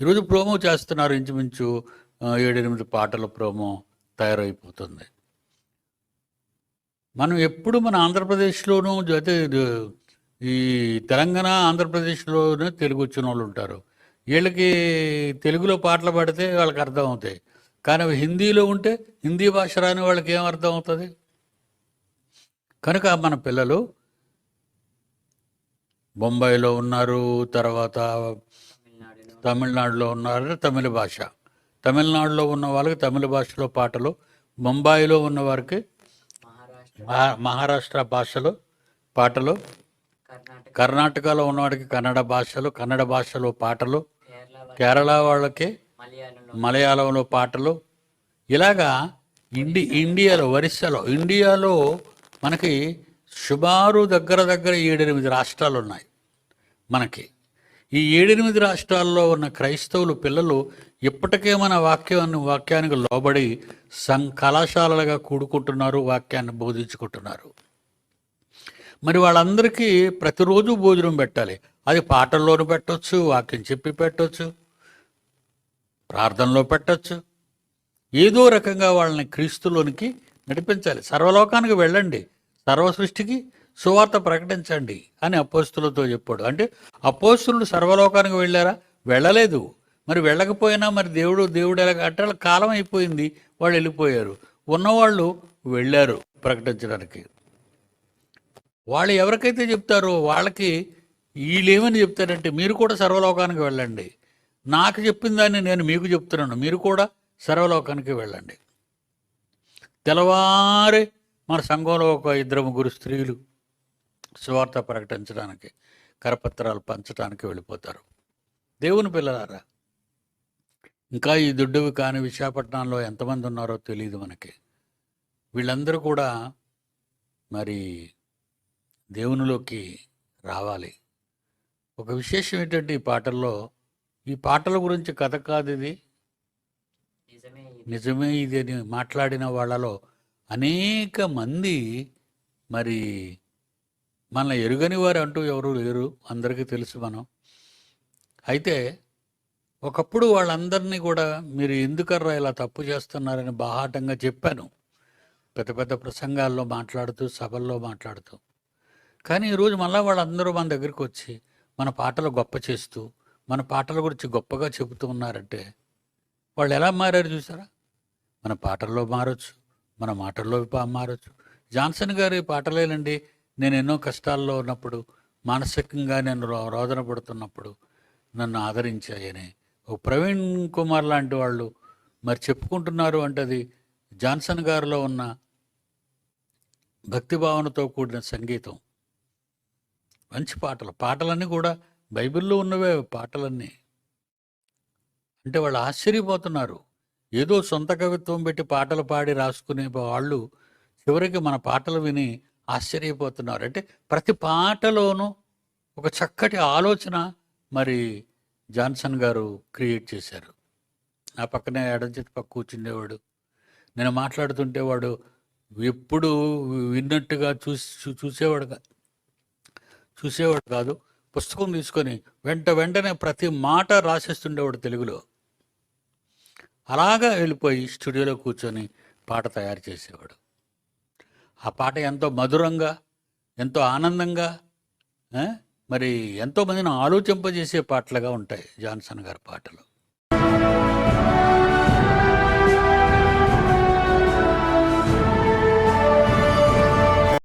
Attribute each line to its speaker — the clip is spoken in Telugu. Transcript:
Speaker 1: ఈరోజు ప్రోమో చేస్తున్నారు ఇంచుమించు ఏడెనిమిది పాటల ప్రోమో తయారైపోతుంది. మనం ఎప్పుడు మన ఆంధ్రప్రదేశ్లోనూ అయితే ఈ తెలంగాణ ఆంధ్రప్రదేశ్లోనే తెలుగు వచ్చిన వాళ్ళు ఉంటారు. వీళ్ళకి తెలుగులో పాటలు పాడితే వాళ్ళకి అర్థం అవుతాయి. కానీ హిందీలో ఉంటే హిందీ భాష రాని వాళ్ళకి ఏం అర్థం అవుతుంది? కనుక మన పిల్లలు బొంబాయిలో ఉన్నారు తర్వాత తమిళనాడులో ఉన్నారు తమిళ భాష. తమిళనాడులో ఉన్న వాళ్ళకి తమిళ భాషలో పాటలు బొంబాయిలో ఉన్న వారికి మహా- మహారాష్ట్ర భాషలో పాటలు కర్ణాటకలో ఉన్నవాడికి కన్నడ భాషలు కన్నడ భాషలో పాటలు
Speaker 2: కేరళ
Speaker 1: వాళ్ళకి
Speaker 2: మలయాళంలో
Speaker 1: మలయాళంలో పాటలు. ఇలాగా ఇండి ఇండియాలో ఒరిస్సాలో ఇండియాలో మనకి సుమారు దగ్గర దగ్గర ఏడెనిమిది రాష్ట్రాలు ఉన్నాయి మనకి. ఈ ఏడెనిమిది రాష్ట్రాల్లో ఉన్న క్రైస్తవులు పిల్లలు ఇప్పటికే మన వాక్యాన్ని వాక్యానికి లోబడి సం కళాశాలలుగా కూడుకుంటున్నారు వాక్యాన్ని బోధించుకుంటున్నారు. మరి వాళ్ళందరికీ ప్రతిరోజు భోజనం పెట్టాలి. అది పాటల్లోనూ పెట్టవచ్చు వాక్యం చెప్పి పెట్టవచ్చు ప్రార్థనలో పెట్టచ్చు. ఏదో రకంగా వాళ్ళని క్రీస్తులోనికి నడిపించాలి. సర్వలోకానికి వెళ్ళండి. సర్వ సృష్టికి సువార్త ప్రకటించండి అని అపోస్తులతో చెప్పాడు. అంటే అపోస్తులు సర్వలోకానికి వెళ్ళారా? వెళ్ళలేదు. మరి వెళ్ళకపోయినా మరి దేవుడు దేవుడు ఎలా అంటే కాలం అయిపోయింది. వాళ్ళు వెళ్ళిపోయారు. ఉన్నవాళ్ళు వెళ్ళారు ప్రకటించడానికి. వాళ్ళు ఎవరికైతే చెప్తారో వాళ్ళకి వీళ్ళేమని చెప్తారంటే మీరు కూడా సర్వలోకానికి వెళ్ళండి. నాకు చెప్పిన దాన్ని నేను మీకు చెప్తున్నాను. మీరు కూడా సర్వలోకానికి వెళ్ళండి. తెల్లవారి మన సంఘంలో ఒక ఇద్దరు ముగ్గురు స్త్రీలు సువార్త ప్రకటించడానికి కరపత్రాలు పంచడానికి వెళ్ళిపోతారు. దేవుని పిల్లలారా ఇంకా ఈ దుడ్డువి కాని విశాఖపట్నంలో ఎంతమంది ఉన్నారో తెలియదు మనకి. వీళ్ళందరూ కూడా మరి దేవునిలోకి రావాలి. ఒక విశేషం ఏంటంటే ఈ పాటల్లో ఈ పాటల గురించి కథ కాదు ఇది.
Speaker 2: నిజమే ఇది.
Speaker 1: నిజమే ఇది అని మాట్లాడిన వాళ్ళలో అనేక మంది మరి మన ఎరుగని వారు అంటూ ఎవరు లేరు. అందరికీ తెలుసు మనం. అయితే ఒకప్పుడు వాళ్ళందరినీ కూడా మీరు ఎందుకర్రా ఇలా తప్పు చేస్తున్నారని బాహాటంగా చెప్పాను. పెద్ద పెద్ద ప్రసంగాల్లో మాట్లాడుతూ సభల్లో మాట్లాడుతూ. కానీ ఈరోజు మళ్ళీ వాళ్ళందరూ మన దగ్గరికి వచ్చి మన పాటలు గొప్ప చేస్తూ మన పాటల గురించి గొప్పగా చెబుతూ ఉన్నారంటే వాళ్ళు ఎలా మారారు చూసారా? మన పాటల్లో మారచ్చు మన మాటల్లో మారచ్చు. జాన్సన్ గారి పాటలేనండి నేను ఎన్నో కష్టాల్లో ఉన్నప్పుడు మానసికంగా నేను రో- రోదన పడుతున్నప్పుడు నన్ను ఆదరించాయని ఓ ప్రవీణ్ కుమార్ లాంటి వాళ్ళు మరి చెప్పుకుంటున్నారు అంటే అది జాన్సన్ గారిలో ఉన్న భక్తి భావనతో కూడిన సంగీతం. మంచి పాటలు. పాటలన్నీ కూడా బైబిల్లో ఉన్నవే పాటలన్నీ. అంటే వాళ్ళు ఆశ్చర్యపోతున్నారు. ఏదో సొంత కవిత్వం పెట్టి పాటలు పాడి రాసుకునే వాళ్ళు చివరికి మన పాటలు విని ఆశ్చర్యపోతున్నారు. అంటే ప్రతి పాటలోనూ ఒక చక్కటి ఆలోచన మరి జాన్సన్ గారు క్రియేట్ చేశారు. నా పక్కనే ఎడంచేతి పక్క కూర్చుండేవాడు. నేను మాట్లాడుతుంటే వాడు ఎప్పుడు విన్నట్టుగా చూసి చూ- చూసేవాడు చూసేవాడు కాదు. పుస్తకం తీసుకొని వెంట వెంటనే ప్రతి మాట రాసేస్తుండేవాడు తెలుగులో. అలాగా వెళ్ళిపోయి స్టూడియోలో కూర్చొని పాట తయారు చేసేవాడు. ఆ పాట ఎంతో మధురంగా ఎంతో ఆనందంగా మరి ఎంతో మందిని ఆలోచింపజేసే పాటలుగా ఉంటాయి జాన్సన్ గారి పాటలు.